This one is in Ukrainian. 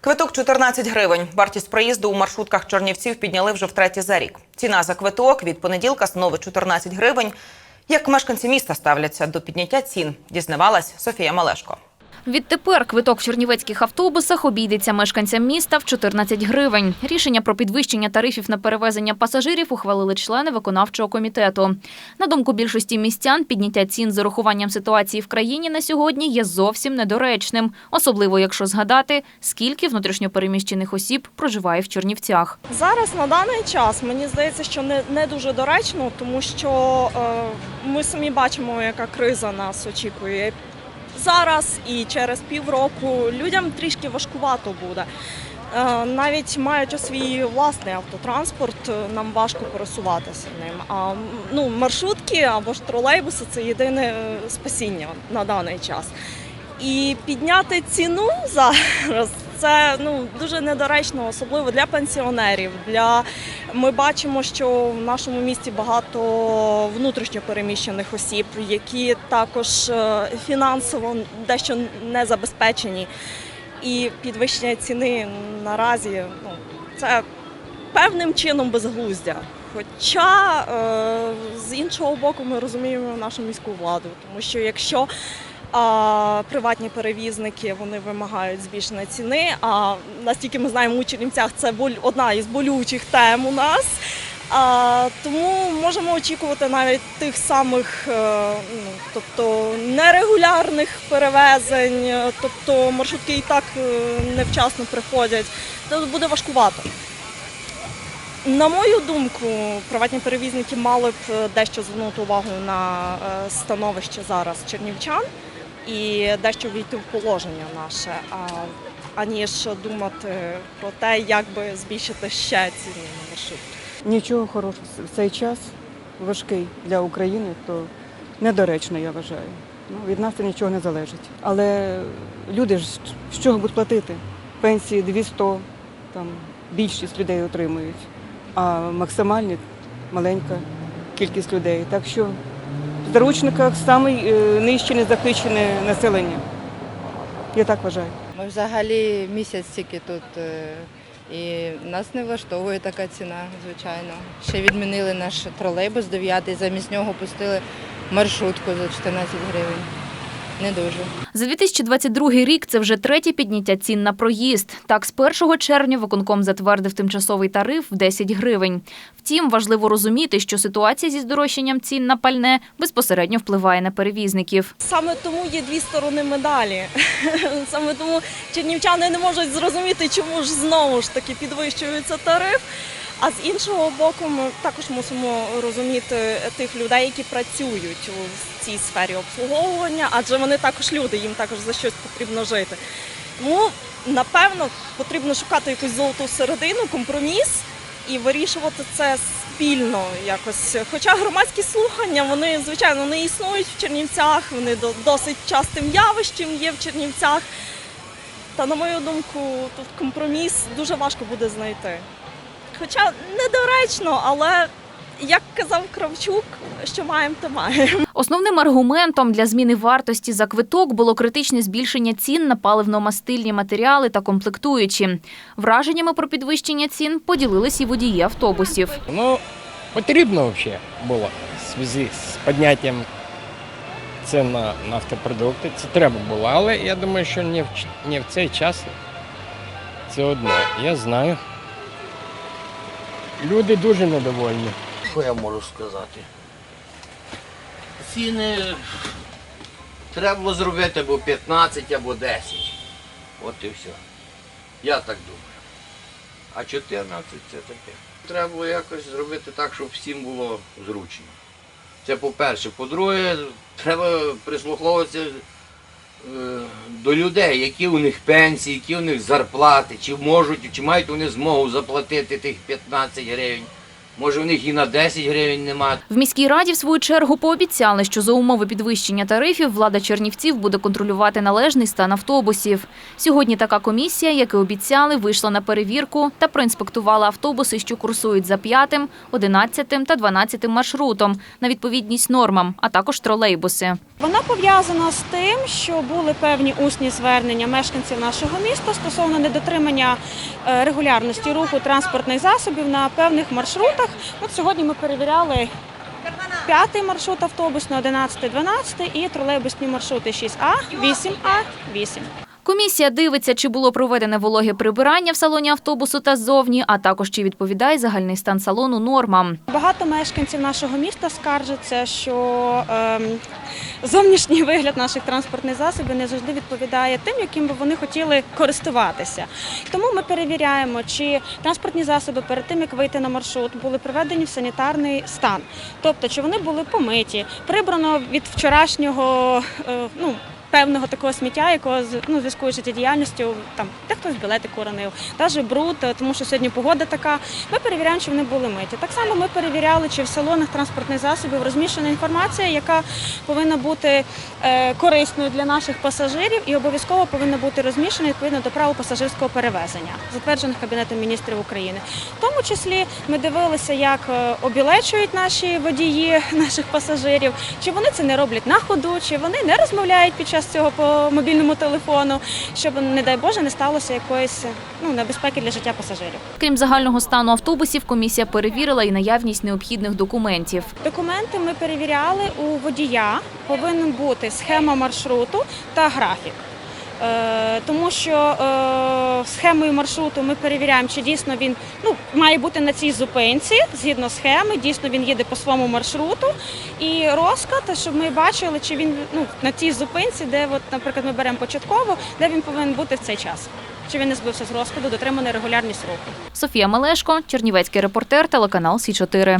Квиток 14 гривень. Вартість проїзду у маршрутках Чернівців підняли вже втретє за рік. Ціна за квиток від понеділка становить 14 гривень. Як мешканці міста ставляться до підняття цін, дізнавалась Софія Малешко. Відтепер квиток в чернівецьких автобусах обійдеться мешканцям міста в 14 гривень. Рішення про підвищення тарифів на перевезення пасажирів ухвалили члени виконавчого комітету. На думку більшості містян, підняття цін з урахуванням ситуації в країні на сьогодні є зовсім недоречним, особливо якщо згадати, скільки внутрішньопереміщених осіб проживає в Чернівцях. Зараз на даний час мені здається, що не, не дуже доречно, тому що е, ми самі бачимо, яка криза нас очікує зараз і через півроку. Людям трішки важкувато буде. Е, навіть маючи свій власний автотранспорт, е, нам важко пересуватися ним. А ну, маршрутки або ж тролейбуси це єдине е, спасіння на даний час. І підняти ціну зараз це ну дуже недоречно, особливо для пенсіонерів. Для ми бачимо, що в нашому місті багато внутрішньо переміщених осіб, які також е, фінансово дещо не забезпечені. І підвищення ціни наразі ну це певним чином безглуздя. Хоча е, з іншого боку ми розуміємо нашу міську владу, тому що якщо а приватні перевізники вони вимагають збільшення ціни. А наскільки ми знаємо, у Чернівцях це одна із болючих тем у нас. А, тому можемо очікувати навіть тих самих, е, ну тобто нерегулярних перевезень, е, тобто маршрутки і так е, невчасно приходять. То буде важкувато. На мою думку, приватні перевізники мали б дещо звернути увагу на становище зараз чернівчан і дещо війти в положення наше, аніж думати про те, як би збільшити ще ціни на маршрут. Нічого хорошого цей час важкий для України, то недоречно, я вважаю. Ну, від нас це нічого не залежить. Але люди ж з чого будуть платити? Пенсії 200, там більшість людей отримують, а максимальні маленька кількість людей. Так що в заручниках саме нижче незахищене населення. Я так вважаю. Ми взагалі місяць тільки тут, е, і нас не влаштовує така ціна, звичайно. Ще відмінили наш тролейбус 9, замість нього пустили маршрутку за 14 гривень. Не дуже. За 2022 рік це вже третє підняття цін на проїзд. Так, з 1 червня виконком затвердив тимчасовий тариф в 10 гривень. Втім, важливо розуміти, що ситуація зі здорожчанням цін на пальне безпосередньо впливає на перевізників. Саме тому є дві сторони медалі. Саме тому чернівчани не можуть зрозуміти, чому ж знову ж таки підвищується тариф. А з іншого боку, ми також мусимо розуміти тих людей, які працюють у цій сфері обслуговування, адже вони також люди, їм також за щось потрібно жити. Тому, напевно, потрібно шукати якусь золоту середину, компроміс і вирішувати це спільно якось. Хоча громадські слухання, вони звичайно не існують в Чернівцях, вони досить частим явищем є в Чернівцях. Та на мою думку, тут компроміс дуже важко буде знайти. Хоча недоречно, але як казав Кравчук, що маємо, то маємо. Основним аргументом для зміни вартості за квиток було критичне збільшення цін на паливно-мастильні матеріали та комплектуючі. Враженнями про підвищення цін поділились і водії автобусів. Ну, потрібно взагалі було в зв'язку з підняттям цін на нафтопродукти. Це треба було, але я думаю, що не в, не в цей час. Це одне. Я знаю. Люди дуже недовольні. Що я можу сказати? Ціни треба було зробити або 15, або 10. От і все. Я так думаю. А 14 це таке. Треба було якось зробити так, щоб всім було зручно. Це по-перше. По-друге, треба прислуховуватися до людей, які у них пенсії, які у них зарплати, чи можуть, чи мають вони змогу заплатити тих 15 гривень. Може, в них і на 10 гривень немає. В міській раді, в свою чергу, пообіцяли, що за умови підвищення тарифів влада Чернівців буде контролювати належний стан автобусів. Сьогодні така комісія, як і обіцяли, вийшла на перевірку та проінспектувала автобуси, що курсують за 5, 11 та 12 маршрутом на відповідність нормам, а також тролейбуси. Вона пов'язана з тим, що були певні усні звернення мешканців нашого міста стосовно недотримання е, регулярності руху транспортних засобів на певних маршрутах. От сьогодні ми перевіряли п'ятий маршрут автобусний, 11, 12 і тролейбусні маршрути 6А, 8А, 8. Комісія дивиться, чи було проведене вологе прибирання в салоні автобусу та ззовні, а також чи відповідає загальний стан салону нормам. Багато мешканців нашого міста скаржаться, що ем, зовнішній вигляд наших транспортних засобів не завжди відповідає тим, яким би вони хотіли користуватися. Тому ми перевіряємо, чи транспортні засоби перед тим, як вийти на маршрут, були приведені в санітарний стан. Тобто, чи вони були помиті, прибрано від вчорашнього. е, ну, Певного такого сміття, якого ну, зв'язку з життєдіяльністю, там дехто з білети коронив, навіть бруд, е, тому що сьогодні погода така. Ми перевіряємо, чи вони були миті. Так само ми перевіряли, чи в салонах транспортних засобів розміщена інформація, яка повинна бути е, корисною для наших пасажирів і обов'язково повинна бути розміщена відповідно до правил пасажирського перевезення, затверджених Кабінетом міністрів України. В тому числі ми дивилися, як е, обілечують наші водії наших пасажирів, чи вони це не роблять на ходу, чи вони не розмовляють під час цього по мобільному телефону, щоб, не дай Боже, не сталося якоїсь ну, небезпеки для життя пасажирів. Крім загального стану автобусів, комісія перевірила і наявність необхідних документів. Документи ми перевіряли у водія. Повинен бути схема маршруту та графік. Е, тому що е, схемою маршруту ми перевіряємо, чи дійсно він ну, має бути на цій зупинці, згідно схеми, дійсно він їде по своєму маршруту. І розклад, щоб ми бачили, чи він ну, на цій зупинці, де, от, наприклад, ми беремо початково, де він повинен бути в цей час. Чи він не збився з розкладу, дотриманий регулярність руху. Софія Мелешко, Чернівецький репортер, телеканал Сі 4